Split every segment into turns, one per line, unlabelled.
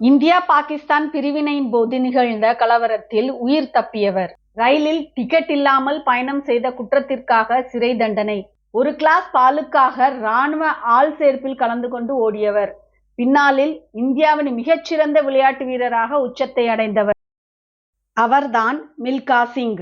India Pakistan பிரிவினையின் போது நிகழ்ந்த கலவரத்தில் உயிர் தப்பியவர். ரயிலில் டிக்கெட் இல்லாமல் பயணம் செய்த குற்றத்திற்காக சிறை தண்டனை. ஒரு கிளாஸ் பாலுக்காக ராணுவ ஆள் சேர்ப்பில் கலந்து கொண்டு ஓடியவர். பின்னாளில் இந்தியாவின் மிகச்சிறந்த விளையாட்டு வீரராக உச்சத்தை அடைந்தவர். அவர்தான் மில்கா சிங்.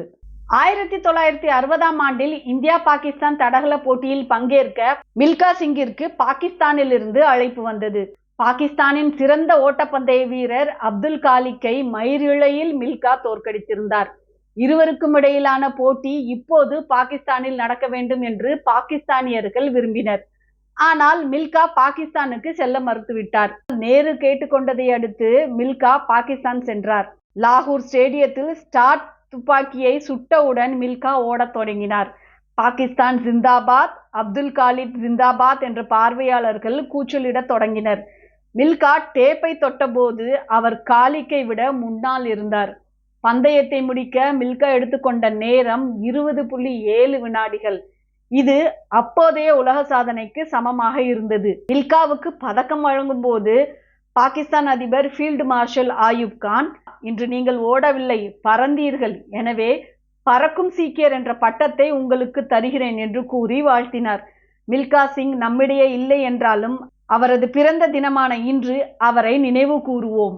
ஆயிரத்தி தொள்ளாயிரத்தி அறுபதாம் ஆண்டில் இந்தியா பாகிஸ்தான் தடகள போட்டியில் பங்கேற்க மில்கா சிங்கிற்கு பாகிஸ்தானிலிருந்து அழைப்பு வந்தது. பாகிஸ்தானின் சிறந்த ஓட்டப்பந்தய வீரர் அப்துல் காலிக்கை மயிரிழையில் மில்கா தோற்கடித்திருந்தார். இருவருக்கும் இடையிலான போட்டி இப்போது பாகிஸ்தானில் நடக்க வேண்டும் என்று பாகிஸ்தானியர்கள் விரும்பினர். ஆனால் மில்கா பாகிஸ்தானுக்கு செல்ல மறுத்துவிட்டார். நேரு கேட்டுக்கொண்டதை அடுத்து மில்கா பாகிஸ்தான் சென்றார். லாகூர் ஸ்டேடியத்தில் ஸ்டார்ட் துப்பாக்கியை சுட்டவுடன் மில்கா ஓடத் தொடங்கினார். பாகிஸ்தான் ஜிந்தாபாத் அப்துல் காலித் ஜிந்தாபாத் என்ற பார்வையாளர்கள் கூச்சலிடத் தொடங்கினர். மில்கா டேப்பை தொட்டபோது அவர் காலிக்கை விட முன்னால் இருந்தார். பந்தயத்தை முடிக்க மில்கா எடுத்துக்கொண்ட நேரம் இருபது புள்ளி ஏழு வினாடிகள். இது அப்போதைய உலக சாதனைக்கு சமமாக இருந்தது. மில்காவுக்கு பதக்கம் வழங்கும் போது பாகிஸ்தான் அதிபர் ஃபீல்டு மார்ஷல் ஆயுப் கான் இன்று நீங்கள் ஓடவில்லை பறந்தீர்கள். எனவே பறக்கும் சீக்கியர் என்ற பட்டத்தை உங்களுக்கு தருகிறேன் என்று கூறி வாழ்த்தினார். மில்கா சிங் நம்மிடையே இல்லை என்றாலும் அவரது பிறந்த தினமான இன்று அவரை நினைவு கூறுவோம்.